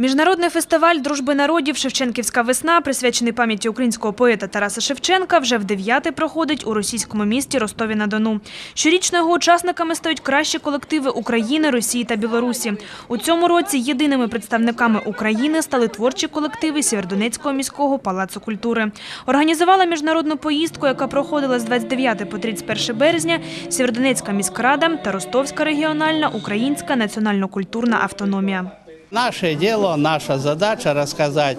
Міжнародний фестиваль дружби народів Шевченківська весна, присвячений пам'яті українського поета Тараса Шевченка, вже в дев'яте проходить у російському місті Ростові-на-Дону. Щорічно його учасниками стають кращі колективи України, Росії та Білорусі. У цьому році єдиними представниками України стали творчі колективи Сєвєродонецького міського палацу культури. Організувала міжнародну поїздку, яка проходила з 29 по 31 березня Сєвєродонецька міськрада та Ростовська регіональна українська національно-культурна автономія. Наше дело, наша задача рассказать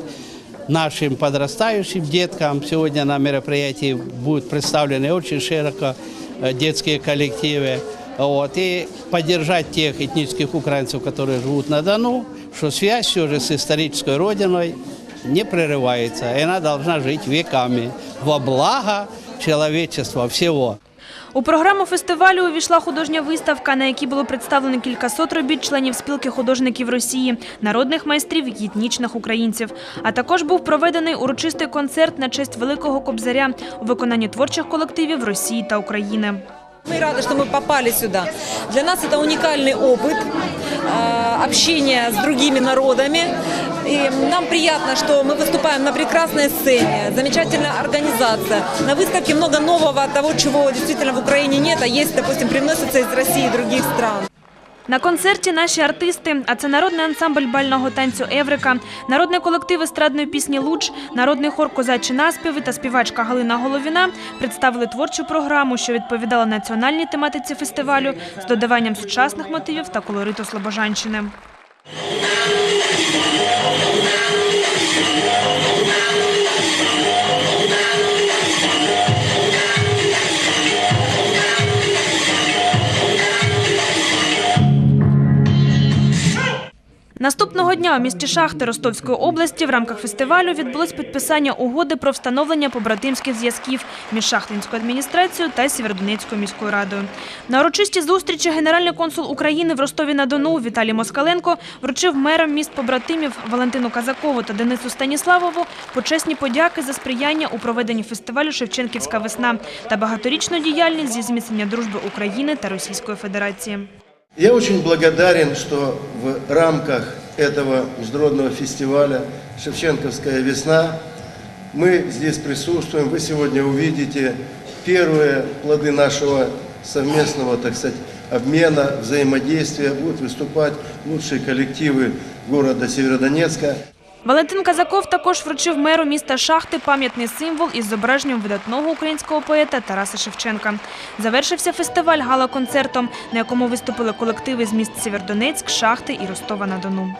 нашим подрастающим деткам. Сегодня на мероприятии будут представлены очень широко э, детские коллективы. Вот, и поддержать тех этнических украинцев, которые живут на Дону, что связь все же с исторической родиной не прерывается. И она должна жить веками во благо человечества всего. У програму фестивалю увійшла художня виставка, на якій було представлено кількасот робіт членів спілки художників Росії, народних майстрів і етнічних українців. А також був проведений урочистий концерт на честь Великого Кобзаря у виконанні творчих колективів Росії та України. Мы рады, что мы попали сюда. Для нас это уникальный опыт э, общения с другими народами. И нам приятно, что мы выступаем на прекрасной сцене, замечательная организация. На выставке много нового, того, чего действительно в Украине нет, а есть, допустим, привносится из России и других стран. На концерті наші артисти, а це народний ансамбль бального танцю Еврика, народний колектив естрадної пісні Луч, народний хор Козачі наспіви та співачка Галина Головіна представили творчу програму, що відповідала національній тематиці фестивалю з додаванням сучасних мотивів та колориту Слобожанщини. Yeah. Наступного дня у місті Шахти Ростовської області в рамках фестивалю відбулось підписання угоди про встановлення побратимських зв'язків між Шахтинською адміністрацією та Сєвєродонецькою міською радою. На урочистій зустрічі генеральний консул України в Ростові-на-Дону Віталій Москаленко вручив мерам міст побратимів Валентину Казакову та Денису Станіславову почесні подяки за сприяння у проведенні фестивалю Шевченківська весна та багаторічну діяльність зі зміцнення дружби України та Російської Федерації. Я очень благодарен, что в рамках этого международного фестиваля «Шевченковская весна» мы здесь присутствуем. Вы сегодня увидите первые плоды нашего совместного, так сказать, обмена, взаимодействия. Будут выступать лучшие коллективы города Северодонецка. Валентин Казаков також вручив меру міста Шахти пам'ятний символ із зображенням видатного українського поета Тараса Шевченка. Завершився фестиваль гала-концертом, на якому виступили колективи з міст Сєвєродонецьк, Шахти і Ростова-на-Дону.